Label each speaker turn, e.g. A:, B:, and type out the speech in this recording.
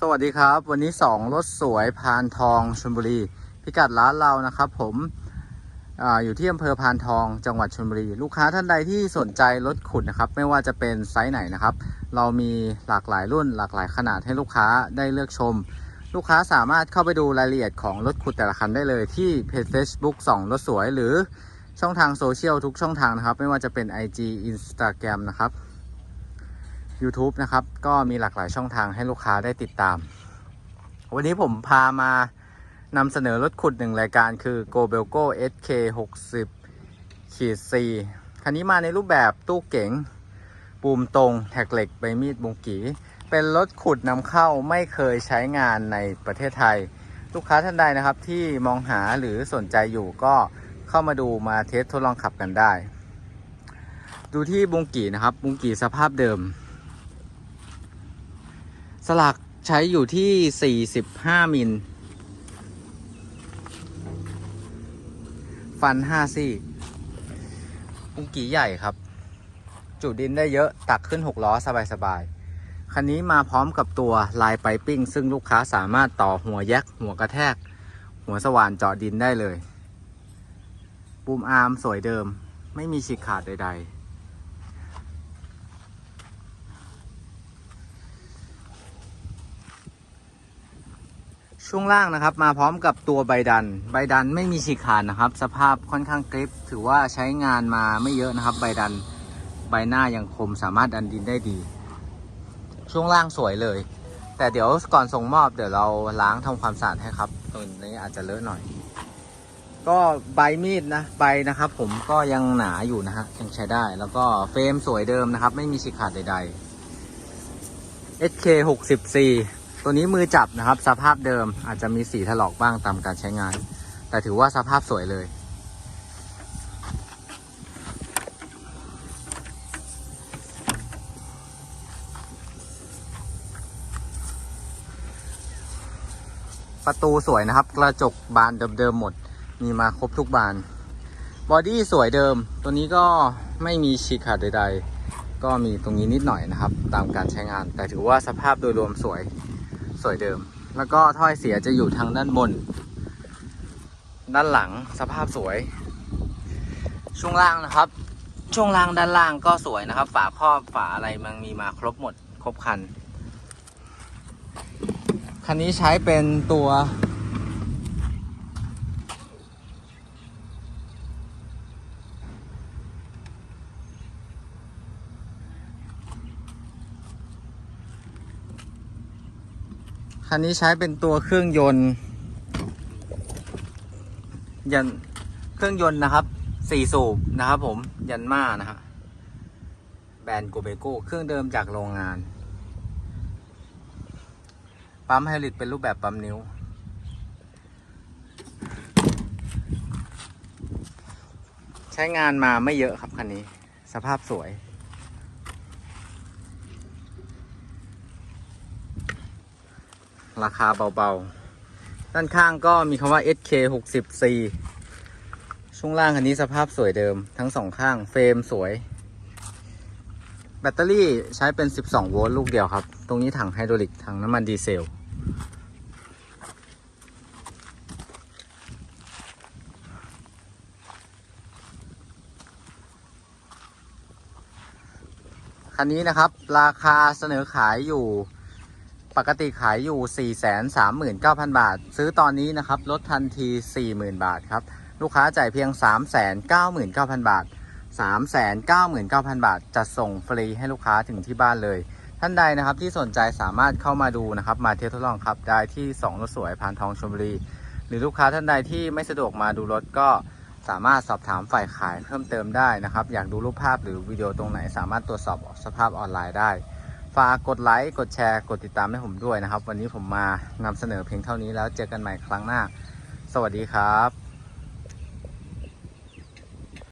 A: สวัสดีครับ วันนี้ 2 รถสวยพานทองชลบุรี พิกัดร้านเรานะครับ ผมออยู่ที่อำเภอพานทองจังหวัดชลบุรี ลูกค้าท่านใดที่สนใจรถขุดนะครับ ไม่ว่าจะเป็นไซส์ไหนนะครับ เรามีหลากหลายรุ่นหลากหลายขนาดให้ลูกค้าได้เลือกชม ลูกค้าสามารถเข้าไปดูรายละเอียดของรถขุดแต่ละคันได้เลยที่เพจ Facebook 2 รถสวย หรือช่องทางโซเชียลทุกช่องทางนะครับ ไม่ว่าจะเป็น IG Instagram นะครับ YouTube นะครับ ก็มีหลากหลายช่องทางให้ลูกค้าได้ติดตาม วันนี้ผมพามานำเสนอรถขุดหนึ่งรายการคือ g o b e l g o SK 60ขีด4คันนี้มาในรูปแบบตู้เก๋งปูมตรง แท็กเหล็กใบมีดบุงกี เป็นรถขุดนำเข้าไม่เคยใช้งานในประเทศไทย ลูกค้าท่านใดนะครับที่มองหาหรือสนใจอยู่ก็เข้ามาดูมาเทสทดลองขับกันได้ ดูที่บุงกีนะครับ บุงกีสภาพเดิม สลักใช้อยู่ที่ 45 มิล ฟัน 5 ซี่ปุงกีใหญ่ครับ จุดินได้เยอะตักขึ้น 6 ล้อสบายๆ คันนี้มาพร้อมกับตัวลายไปปิ้ง ซึ่งลูกค้าสามารถต่อหัวแยก หัวกระแทก หัวสว่านเจาะดินได้เลยปูมอาร์มสวยเดิม ไม่มีฉีกขาดใด ๆ ช่วงล่างนะครับ มาพร้อมกับตัวใบดัน ใบดันไม่มีฉีกขาดนะครับ สภาพค่อนข้างกริป ถือว่าใช้งานมาไม่เยอะนะครับ ใบดันใบหน้ายังคมสามารถดันดินได้ดี ช่วงล่างสวยเลย แต่เดี๋ยวก่อนส่งมอบเดี๋ยวเราล้างทำความสะอาดให้ครับตรงนี้อาจจะเลอะหน่อย ก็ใบมีดนะใบนะครับ ผมก็ยังหนาอยู่นะฮะยังใช้ได้ แล้วก็เฟรมสวยเดิมนะครับ ไม่มีฉีกขาดใดๆ SK 64 ตัวนี้มือจับนะครับ สภาพเดิมอาจจะมีสีถลอกบ้างตามการใช้งาน แต่ถือว่าสภาพสวยเลย ประตูสวยนะครับ กระจกบานเดิมๆหมด มีมาครบทุกบาน บอดี้สวยเดิม ตัวนี้ก็ไม่มีฉีกขาดใด ๆ ก็มีตรงนี้นิดหน่อยนะครับ ตามการใช้งาน แต่ถือว่าสภาพโดยรวมสวย สวยเดิม แล้วก็ถ้อยเสียจะอยู่ทางด้านบน ด้านหลังสภาพสวย ช่วงล่างนะครับ ช่วงล่างด้านล่างก็สวยนะครับ ฝาครอบฝาอะไรมันมีมาครบหมด ครบคัน คันนี้ใช้เป็นตัว คันนี้ใช้เป็นตัวเครื่องยนต์ยันเครื่องยนต์นะครับสี่สูบนะครับ ผมยันมานะฮะแบรนด์โกเบโก้เครื่องเดิมจากโรงงาน ปั๊มไฮดรอลิกเป็นรูปแบบปั๊มนิ้ว ใช้งานมาไม่เยอะครับคันนี้ สภาพสวย ราคาเบาๆ ด้านข้างก็มีคำว่า SK 60 C ช่วงล่างคันนี้สภาพสวยเดิมทั้งสองข้างเฟรมสวย แบตเตอรี่ใช้เป็น 12 โวลต์ลูกเดียวครับ ตรงนี้ถังไฮดรอลิกถังน้ำมันดีเซลคันนี้นะครับ ราคาเสนอขายอยู่ ปกติขายอยู่ 439,000 บาท ซื้อตอนนี้นะครับลดทันที 40,000 บาทครับ ลูกค้าจ่ายเพียง 399,000 บาท 399,000 บาท จัดส่งฟรีให้ลูกค้าถึงที่บ้านเลย ท่านใดนะครับที่สนใจสามารถเข้ามาดูนะครับ มาเทสทดลองครับได้ที่2รถสวยพานทองชลบุรี หรือลูกค้าท่านใดที่ไม่สะดวกมาดูรถก็สามารถสอบถามฝ่ายขายเพิ่มเติมได้นะครับ อยากดูรูปภาพหรือวิดีโอตรงไหน สามารถตรวจสอบสภาพออนไลน์ได้ ฝากกดไลค์ กดแชร์ กดติดตามให้ผมด้วยนะครับ วันนี้ผมมานำเสนอเพียงเท่านี้แล้วเจอกันใหม่ครั้งหน้า สวัสดีครับ